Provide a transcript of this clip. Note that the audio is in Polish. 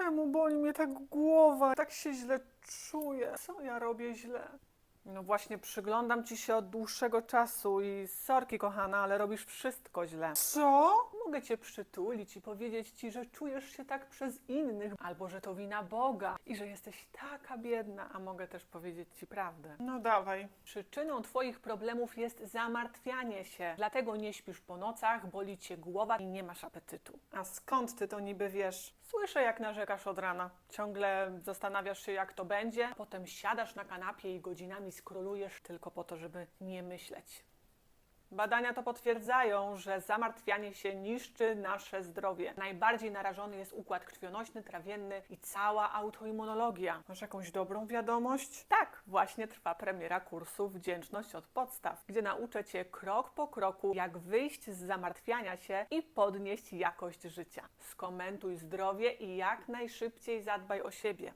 Czemu boli mnie tak głowa? Tak się źle czuję. Co ja robię źle? No właśnie, przyglądam ci się od dłuższego czasu i sorki, kochana, ale robisz wszystko źle. Co? Mogę cię przytulić i powiedzieć ci, że czujesz się tak przez innych, albo że to wina Boga i że jesteś taka biedna, a mogę też powiedzieć ci prawdę. No dawaj. Przyczyną twoich problemów jest zamartwianie się. Dlatego nie śpisz po nocach, boli cię głowa i nie masz apetytu. A skąd ty to niby wiesz? Słyszę, jak narzekasz od rana. Ciągle zastanawiasz się, jak to będzie, potem siadasz na kanapie i godzinami skrolujesz tylko po to, żeby nie myśleć. Badania to potwierdzają, że zamartwianie się niszczy nasze zdrowie. Najbardziej narażony jest układ krwionośny, trawienny i cała autoimmunologia. Masz jakąś dobrą wiadomość? Tak, właśnie trwa premiera kursu Wdzięczność od podstaw, gdzie nauczę Cię krok po kroku, jak wyjść z zamartwiania się i podnieść jakość życia. Skomentuj zdrowie i jak najszybciej zadbaj o siebie.